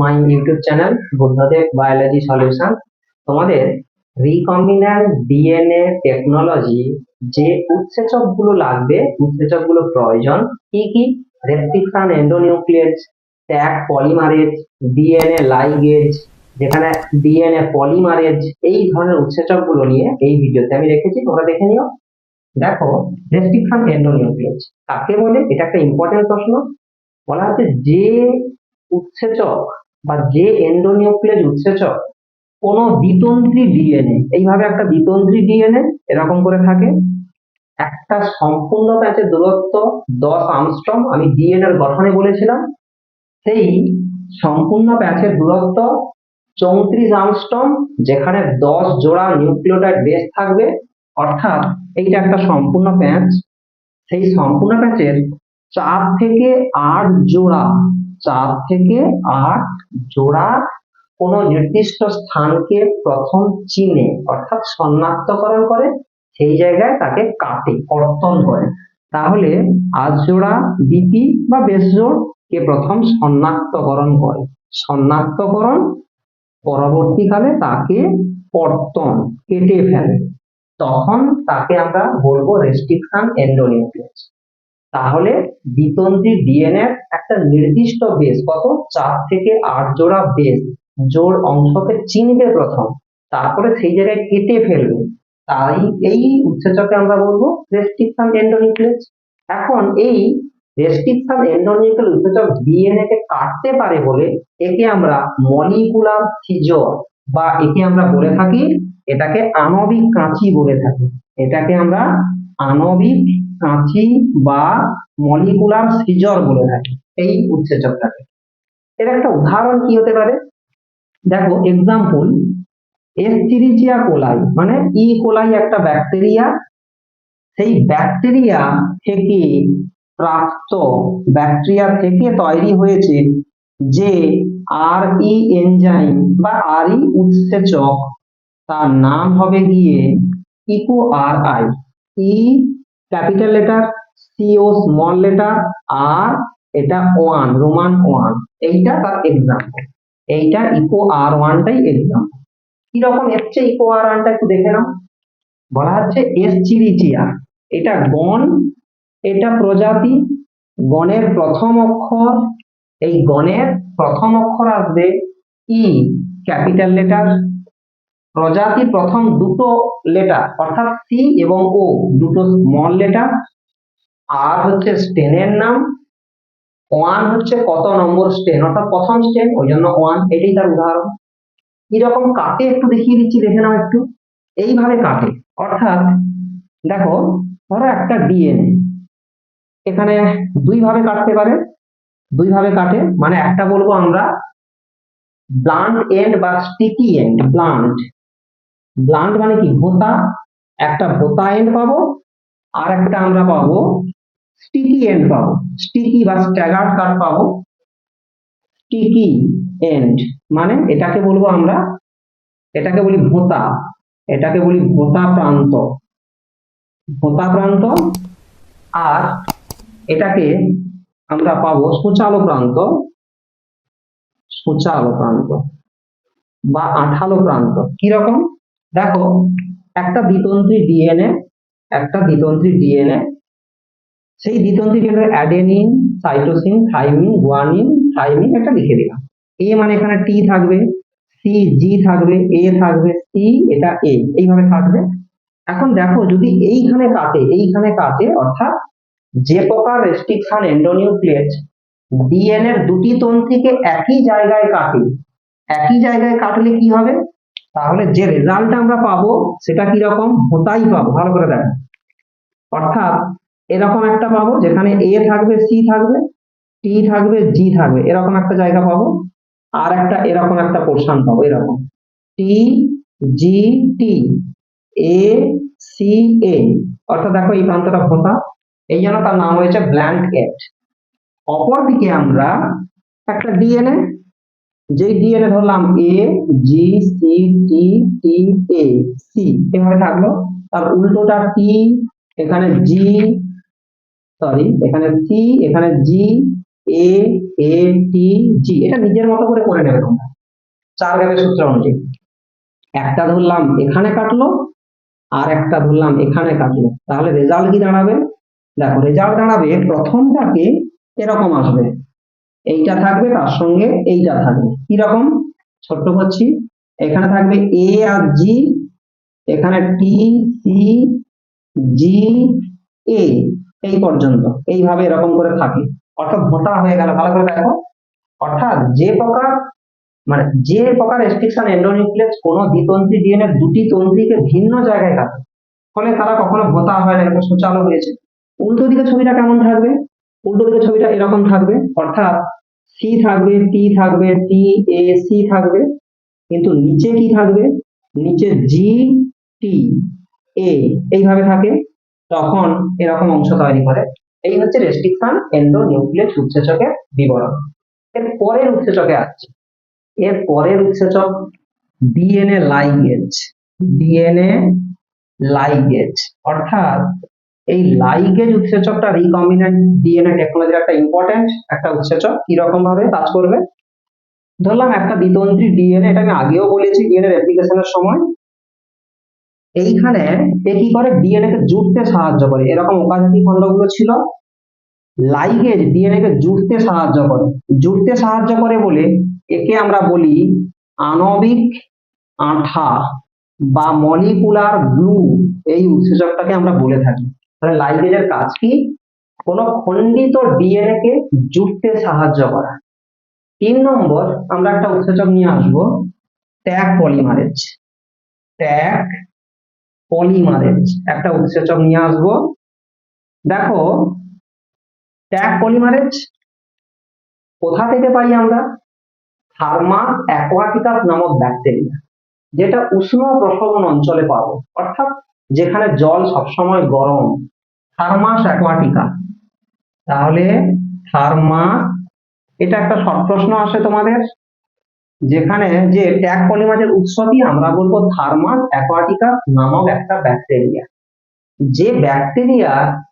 My YouTube channel, Buddhadeb biology solution. তোমাদের recombinant DNA technology, যে উৎসেচকগুলো লাগবে উৎসেচকগুলো প্রয়োজন, কি কি? Restriction endonuclease Taq polymerase, DNA ligase, যেখানে ডিএনএ পলিমারেজ, এই ধরনের উৎসেচকগুলো নিয়ে এই ভিডিওতে আমি রেখেছি, তোমরা দেখে নিও। দেখো রেস্ট্রিকশন এন্ডোনিউক্লিয়েজ কাকে বলে? এটা একটা ইম্পর্টেন্ট প্রশ্ন। বলা হচ্ছে যে উৎসেচক বা যে এন্ডোনিউক্লিয়েজ উৎসেচক, কোন দ্বিতন্ত্রী ডিএনএ এইভাবে একটা দ্বিতন্ত্রী ডিএনএ এরকম করে থাকে। একটা সম্পূর্ণ প্যাচের দূরত্ব দশ আমস্ট্রম আমি ডিএনএ গঠনে বলেছিলাম। সেই সম্পূর্ণ প্যাচের দূরত্ব চৌত্রিশ আমস্ট্রম যেখানে দশ জোড়া নিউক্লিওটাইড বেস থাকবে। অর্থাৎ এইটা একটা সম্পূর্ণ প্যাচ। সেই সম্পূর্ণ প্যাচের চার থেকে আট জোড়া চার থেকে আট জোড়া কোন নির্দিষ্ট স্থানকে প্রথম চিনে, অর্থাৎ শনাক্তকরণ করে, সেই জায়গায় তাকে কাটে, কর্তন করে। তাহলে আট জোড়া বিপি বা বেশ জোড় কে প্রথম শনাক্তকরণ করে। শনাক্তকরণ পরবর্তীকালে তাকে কর্তন, কেটে ফেলে। তখন তাকে আমরা বলব রেস্ট্রিকশন এন্ডোনিউক্লিয়াস। তাহলে দ্বিতন্ত্রী ডিএনএ একটা নির্দিষ্ট বেস কত? চার থেকে আট জোড়া বেস জোর অংশকে চিনবে প্রথম। তারপরে সেই জায়গায় কেটে ফেলবে। তাই এই উৎসেচকে আমরা বলব রেস্ট্রিকশন এন্ডোনিউক্লিয়াস এখন এই রেস্ট্রিকশন এন্ডোনিউক্লিয়াস উৎসেচক ডিএনএ কে কাটতে পারে বলে একে আমরা মলিকুলার সিজর বা একে আমরা বলে থাকি, এটাকে আণবিক কাঁচি বলে থাকি। এটাকে আমরা আণবিক কাঁচি বা মলিকুলার সিজর বলে থাকে, এই উৎসেচকটাকে। এর একটা উদাহরণ কি হতে পারে? দেখো এক্সাম্পল এসচিরিচিয়া কোলাই মানে ই কোলাই একটা ব্যাকটেরিয়া সেই ব্যাকটেরিয়া থেকে প্রাপ্ত ব্যাকটেরিয়া থেকে তৈরি হয়েছে যে আর ই এনজাইম বা আর ই উৎসেচক, তার নাম হবে গিয়ে Eco R I E capital letter C O small letter আর এটা ওয়ান রোমান ওয়ান এইটা তার এক্সাম্পল এইটা ইকো আর ওয়ানটাই এক্সাম্পল কীরকম এসছে ইকো আর ওয়ানটা একটু দেখে নাও। বলা হচ্ছে এস চিরিচিয়া এটা গণ, এটা প্রজাতি, গণের প্রথম অক্ষর। এই গণের প্রথম অক্ষর আসবে ই ক্যাপিটাল লেটার প্রজাতি প্রথম দুটো লেটার অর্থাৎ সি এবং ও দুটো স্মল লেটার আর হচ্ছে স্টেনের নাম ওয়ান হচ্ছে কত নম্বর স্টেন অর্থাৎ প্রথম স্টেন ওই জন্য ওয়ান এটাই তার উদাহরণ। কীরকম কাটে একটু দেখিয়ে দিচ্ছি, দেখে নাও একটু। এইভাবে কাটে, অর্থাৎ দেখো, ধরো একটা ডিএনএ এখানে দুই ভাবে কাটতে পারে দুই ভাবে কাটে মানে একটা বলব আমরা ব্লান্ট এন্ড বা স্টিকি এন্ড ব্লান্ট ব্লান্ট মানে কি? ভোতা। একটা ভোতা এন্ড পাবো। আর একটা আমরা পাবো স্টিকি এন্ড পাবো। স্টিকি বা স্ট্যাগার্ড কাট পাবো। স্টিকি এন্ড মানে এটাকে বলব আমরা, এটাকে বলি ভোতা। এটাকে বলি ভোতা প্রান্ত। ভোতা প্রান্ত। আর এটাকে আমরা পাবো সুচালো প্রান্ত। সুচালো প্রান্ত বা আঠালো প্রান্ত। কীরকম? দেখো, একটা দ্বিতন্ত্রী ডিএনএ একটা দ্বিতন্ত্রী ডিএনএ সেই দ্বিতন্ত্রী DNA adenine cytosine thymine guanine thymine এটা লিখে দিলাম। এ মানে এখানে টি থাকবে সি জি থাকবে এ থাকবে সি এটা এ এইভাবে থাকবে। এখন দেখো, যদি এইখানে কাটে এইখানে কাটে, অর্থাৎ যে প্রকার রেস্ট্রিকশন এন্ডোনিউক্লিয়েজ ডিএনএর দুটি তন্ত্রীকে একই জায়গায় কাটে, একই জায়গায় কাটলে কি হবে? তাহলে যে রেজাল্ট আমরা পাবো, সেটা কি রকম ভোতাই পাবো। ভালো করে দেখো। অর্থাৎ এরকম একটা পাবো, যেখানে এ থাকবে সি থাকবে টি থাকবে জি থাকবে। এরকম একটা জায়গা পাবো। আর একটা, এরকম একটা পোর্শন পাবো, এরকম। টি জি টি এ সি এ অর্থাৎ দেখো, এই প্রান্তটা ভোতা। এই জন্য তার নাম হয়েছে ব্ল্যাঙ্ক এট অপরদিকে আমরা একটা ডিএনএ যেই ডিএনএ ধরলাম এ G C T T A C এভাবে থাকল। তার উল্টোটা টি এখানে জি সরি এখানে সি এখানে জি এ এ টি জি এটা নিজের মতো করে করে নেবে তোমরা। চার গ্যাপের সূত্র অনুযায়ী। একটা ধরলাম এখানে কাটলো, আর একটা ধরলাম এখানে কাটলো। তাহলে রেজাল্ট কি দাঁড়াবে? দেখো রেজাল্ট দাঁড়াবে প্রথমটাকে এরকম আসবে। এইটা থাকবে, তার সঙ্গে এইটা থাকবে। কীরকম ছোট্ট করছি। এখানে থাকবে এ আর জি এখানে টি সি জি এ এই পর্যন্ত। এইভাবে এরকম করে থাকে। অর্থাৎ ভোতা হয়ে গেল। ভালো করে দেখো। অর্থাৎ যে প্রকার মানে যে প্রকার রেস্ট্রিকশন এন্ডোনিউক্লিয়াস কোন দ্বিতন্ত্রী ডিএনএ দুটি তন্ত্রীকে ভিন্ন জায়গায় কাটে ফলে তারা কখনো ভোতা হয় না, এরকম সুচালো হয়েছে। উল্টো দিকে ছবিটা কেমন থাকবে? উল্টো দিকে ছবিটা এরকম থাকবে, অর্থাৎ সি থাকবে টি থাকবে টি এ সি থাকবে, কিন্তু নিচে কি থাকবে? নিচে জি টি এ এইভাবে থাকে, তখন এরকম অংশ তৈরি করে। এই হচ্ছে রেস্ট্রিকশন এন্ডোনিউক্লিয়াস উৎসেচকের বিবরণ। এর পরের উৎসেচকে আসছে। এর পরের উৎসেচক ডিএনএ লাইগেজ ডিএনএ লাইগেজ অর্থাৎ এই লাইগেজ উৎসেচকটা রিকম্বিনেন্ট ডিএনএ টেকনোলজির একটা ইম্পর্টেন্ট একটা উৎসেচক কি রকম ভাবে কাজ করবে? ধরলাম একটা দ্বিতন্ত্রী ডিএনএ এটা আমি আগেও বলেছি ডিএনএ রেপ্লিকেশনের সময়। এইখানে এ কি করে? ডিএনএ কে জুড়তে সাহায্য করে। এরকম ওকাজাকি খণ্ডগুলো ছিল। লাইগেজ ডিএনএ কে জুড়তে সাহায্য করে। জুড়তে সাহায্য করে বলে একে আমরা বলি আণবিক আঠা বা মলিকুলার গ্লু। এই উৎসেচকটাকে আমরা বলে থাকি। তাহলে লাইগেজের কাজ কি? কোনো খণ্ডিত ডিএনএ কে জুড়তে সাহায্য করা। তিন নম্বর, আমরা একটা উৎসেচক নিয়ে আসব, ট্যাগ পলিমারেজ। ট্যাগ পলিমারেজ, একটা উৎসেচক নিয়ে আসব। দেখো, ট্যাগ পলিমারেজ কোথা থেকে পাই আমরা? থার্মা অ্যাকোয়াটিকাস নামক ব্যাকটেরিয়া যেটা উষ্ণ প্রসবন অঞ্চলে পাবো। অর্থাৎ যেখানে জল সবসময় গরম, থার্মাস অ্যাকোয়াটিকা। তাহলে থার্মাস, এটা একটা শর্ট প্রশ্ন আসে তোমাদের? যেখানে যে ট্যাগ পলিমারের উৎস কি আমরা বলব থার্মাস অ্যাকোয়াটিকা নামক একটা ব্যাকটেরিয়া। যে ব্যাকটেরিয়া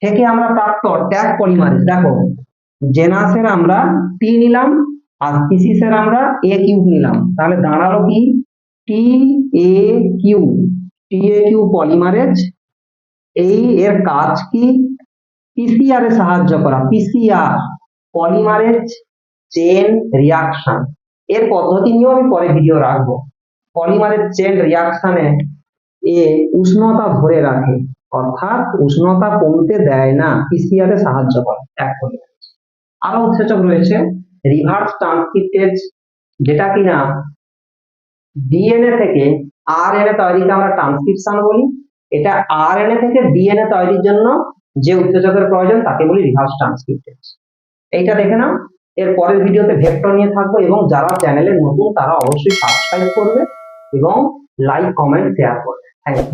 থেকে আমরা প্রাপ্ত ট্যাগ পলিমারেজ, দেখো, জেনাসের আমরা টি নিলাম, আর স্পিসিসের আমরা এ কিউব নিলাম। তাহলে দাঁড়াল কি? T, A Q T A Q polymerase এই এর কাজ কি? পিসিআর এ সাহায্য করা। পিসিআর পলিমারেজ চেন রিয়াকশন এর পদ্ধতি নিয়েও আমি পরে ভিডিও রাখব। পলিমারেজ চেন রিয়াকশনে এ উষ্ণতা ধরে রাখে। অর্থাৎ উষ্ণতা কমতে দেয় না। পিসিআর এ সাহায্য করে। এক আরও উৎসেচক রয়েছে। রিভার্স ট্রান্সক্রিপ্টেজ যেটা কিনা ডিএনএ থেকে আরএনএ তৈরিকে আমরা ট্রান্সক্রিপশন বলি। এটা আরএনএ থেকে ডিএনএ তৈরির জন্য যে উত্তেজকের প্রয়োজন, তাকে বলি রিভার্স ট্রান্সক্রিপ্টেজ এইটা দেখে নাও। এর পরের ভিডিওতে ভেক্টর নিয়ে থাকব এবং যারা চ্যানেলে নতুন, তারা অবশ্যই সাবস্ক্রাইব করবে এবং লাইক কমেন্ট শেয়ার করবে। Thank you